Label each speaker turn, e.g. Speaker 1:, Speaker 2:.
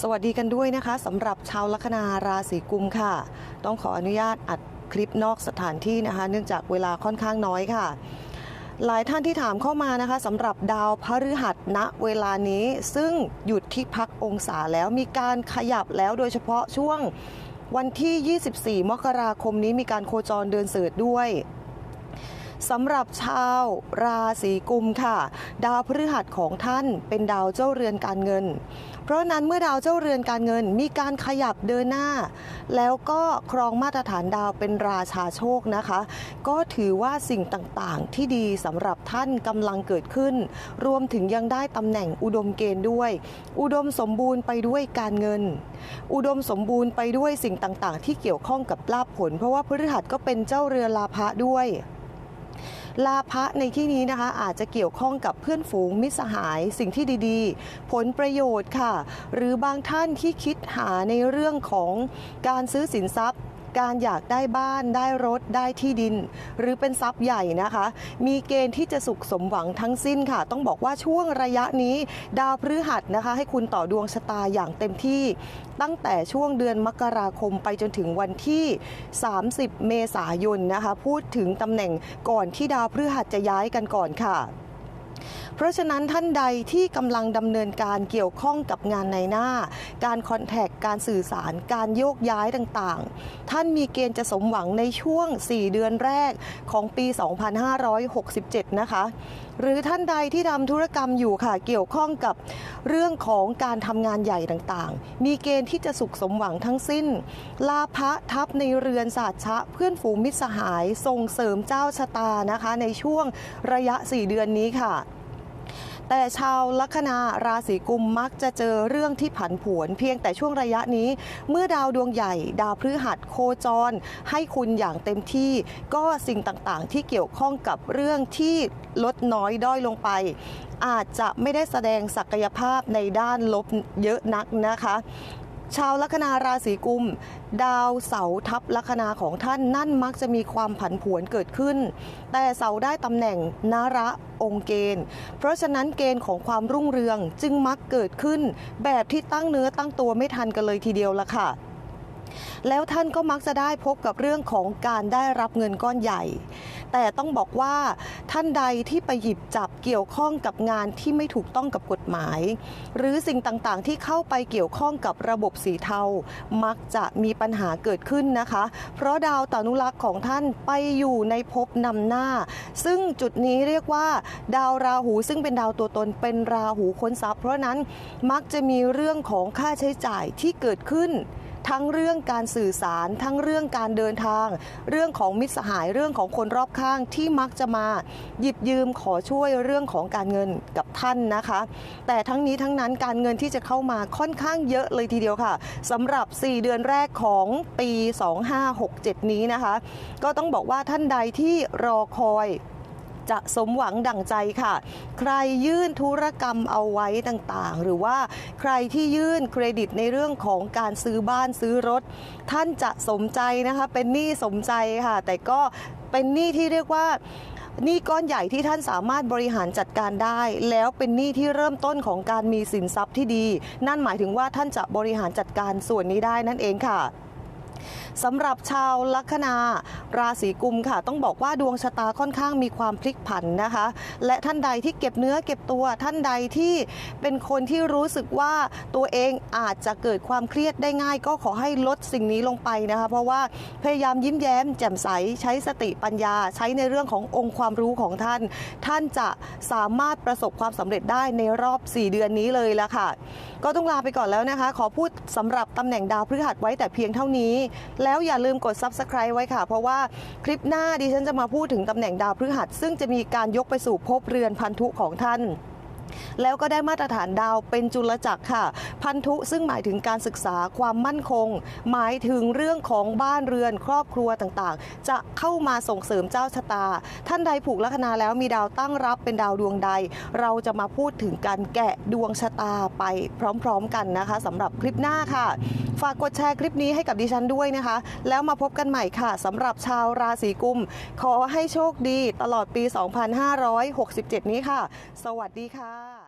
Speaker 1: สวัสดีกันด้วยนะคะสำหรับชาวลัคนาราศีกุมค่ะ ต้องขออนุญาตอัดคลิปนอกสถานที่นะคะ เนื่องจากเวลาค่อนข้างน้อยค่ะ หลายท่านที่ถามเข้ามานะคะสำหรับดาวพฤหัสณเวลานี้ ซึ่งหยุดที่พักองศาแล้วมีการขยับแล้วโดยเฉพาะช่วงวันที่ 24 มกราคมนี้มีการโคจรเดินเสด็จด้วย สำหรับชาวราศีกุมค่ะ ดาวพฤหัสของท่านเป็นดาวเจ้าเรือนการเงิน เพราะนั้นเมื่อดาวเจ้าเรือนการเงินมีการขยับเดินหน้า แล้วก็ครองมาตรฐานดาวเป็นราชาโชคนะคะ ก็ถือว่าสิ่งต่างๆ ที่ดีสำหรับท่านกำลังเกิดขึ้น รวมถึงยังได้ตำแหน่งอุดมเกณฑ์ด้วย อุดมสมบูรณ์ไปด้วยการเงิน อุดมสมบูรณ์ไปด้วยสิ่งต่างๆ ที่เกี่ยวข้องกับลาภผล เพราะว่าพฤหัสก็เป็นเจ้าเรือนลาภะด้วย ลาภะในที่นี้นะคะ อาจจะเกี่ยวข้องกับเพื่อนฝูงมิตรสหายสิ่งที่ดีๆ ผลประโยชน์ค่ะ หรือบางท่านที่คิดหาในเรื่องของการซื้อสินทรัพย์ การอยากได้บ้านได้รถได้ที่ดิน หรือเป็นทรัพย์ใหญ่นะคะ มีเกณฑ์ที่จะสุขสมหวังทั้งสิ้นค่ะ ต้องบอกว่าช่วงระยะนี้ ดาวพฤหัสนะคะ ให้คุณต่อดวงชะตาอย่างเต็มที่ ตั้งแต่ช่วงเดือนมกราคมไปจนถึงวันที่ 30 เมษายนนะคะ พูดถึงตำแหน่งก่อนที่ดาวพฤหัสจะย้ายกันก่อนค่ะ เพราะฉะนั้นท่านใดที่กำลังดำเนินการเกี่ยวข้องกับงานในหน้า การคอนแทคการสื่อสาร การโยกย้ายต่างๆ ท่านมีเกณฑ์จะสมหวังในช่วง 4 เดือนแรกของปี 2567 นะคะ หรือท่านใดที่ทำธุรกรรมอยู่ค่ะเกี่ยวข้องกับเรื่องของการทำงานใหญ่ต่างๆ มีเกณฑ์ที่จะสุขสมหวังทั้งสิ้น ลาภะทับในเรือนศาสตร์ชะ เพื่อนฝูงมิตรสหายส่งเสริมเจ้าชะตานะคะ ในช่วงระยะ 4 เดือนนี้ค่ะ แต่ชาวลัคนาราศีกุมมักจะเจอเรื่องที่ผันผวนเพียงแต่ช่วงระยะนี้ เมื่อดาวดวงใหญ่ ดาวพฤหัสโคจร ให้คุณอย่างเต็มที่ ก็สิ่งต่างๆ ที่เกี่ยวข้องกับเรื่องที่ลดน้อยด้อยลงไป อาจจะไม่ได้แสดงศักยภาพในด้านลบเยอะนักนะคะ ชาวลัคนาราศีกุม ดาวเสาทับลัคนาของท่านนั่นมักจะมีความผันผวนเกิดขึ้น แต่เสาได้ตำแหน่งนาระองค์เกณฑ์ เพราะฉะนั้นเกณฑ์ของความรุ่งเรืองจึงมักเกิดขึ้น แบบที่ตั้งเนื้อตั้งตัวไม่ทันกันเลยทีเดียวละค่ะแล้วท่านก็มักจะได้พบกับเรื่องของการได้รับเงินก้อนใหญ่ แต่ต้องบอกว่าท่านใดที่ไปหยิบจับเกี่ยวข้องกับงานที่ไม่ถูกต้องกับกฎหมาย หรือสิ่งต่างๆ ที่เข้าไปเกี่ยวข้องกับระบบสีเทา มักจะมีปัญหาเกิดขึ้นนะคะ เพราะดาวตานุรักษ์ของท่านไปอยู่ในภพนำหน้า ซึ่งจุดนี้เรียกว่า ดาวราหูซึ่งเป็นดาวตัวตนเป็นราหูค้นทรัพย์ เพราะฉะนั้นมักจะมีเรื่องของค่าใช้จ่ายที่เกิดขึ้น ทั้งเรื่องการสื่อสาร ทั้งเรื่องการเดินทาง เรื่องของมิตรสหายเรื่องของคนรอบข้างที่มักจะมาหยิบยืมขอช่วยเรื่องของการเงินกับท่านนะคะ แต่ทั้งนี้ทั้งนั้นการเงินที่จะเข้ามาค่อนข้างเยอะเลยทีเดียวค่ะสำหรับ 4 เดือนแรกของปี 2567 นี้นะคะ ก็ต้องบอกว่าท่านใดที่รอคอย จะสมหวังดั่งใจค่ะ ใครยื่นธุรกรรมเอาไว้ต่างๆ หรือว่าใครที่ยื่นเครดิตในเรื่องของการซื้อบ้านซื้อรถ ท่านจะสมใจนะคะเป็นหนี้สมใจค่ะ แต่ก็เป็นหนี้ที่เรียกว่าหนี้ก้อนใหญ่ที่ท่านสามารถบริหารจัดการได้ แล้วเป็นหนี้ที่เริ่มต้นของการมีสินทรัพย์ที่ดี นั่นหมายถึงว่าท่านจะบริหารจัดการส่วนนี้ได้นั่นเองค่ะ สำหรับชาวลัคนาราศีกุมค่ะ ต้องบอกว่าดวงชะตาค่อนข้างมีความพลิกผันนะคะ และท่านใดที่เก็บเนื้อเก็บตัวท่านใดที่เป็นคนที่รู้สึกว่าตัวเองอาจจะเกิดความเครียดได้ง่าย ก็ขอให้ลดสิ่งนี้ลงไปนะคะ เพราะว่าพยายามยิ้มแย้ม แจ่มใสใช้สติปัญญา ใช้ในเรื่องขององค์ความรู้ของท่าน ท่านจะสามารถประสบความสำเร็จได้ในรอบ 4 เดือนนี้เลยละค่ะ ก็ต้องลาไปก่อนแล้วนะคะ ขอพูดสำหรับตำแหน่งดาวพฤหัสไว้แต่เพียงเท่านี้แล้วอย่าลืมกด Subscribe ไว้ค่ะ เพราะว่าคลิปหน้าดิฉันจะมาพูดถึงตำแหน่งดาวพฤหัส ซึ่งจะมีการยกไปสู่ภพเรือนพันธุของท่านแล้วก็ได้มาตรฐานดาวเป็นจุลจักรค่ะ พันธุซึ่งหมายถึงการศึกษาความมั่นคง หมายถึงเรื่องของบ้านเรือนครอบครัวต่างๆ จะเข้ามาส่งเสริมเจ้าชะตา ท่านใดผูกลัคนาแล้วมีดาวตั้งรับเป็นดาวดวงใด เราจะมาพูดถึงการแกะดวงชะตาไปพร้อมๆกันนะคะสำหรับคลิปหน้าค่ะฝากกดแชร์คลิปนี้ให้กับดิฉันด้วยนะคะ แล้วมาพบกันใหม่ค่ะสำหรับชาวราศีกุม ขอให้โชคดีตลอดปี 2567 นี้ค่ะ สวัสดีค่ะ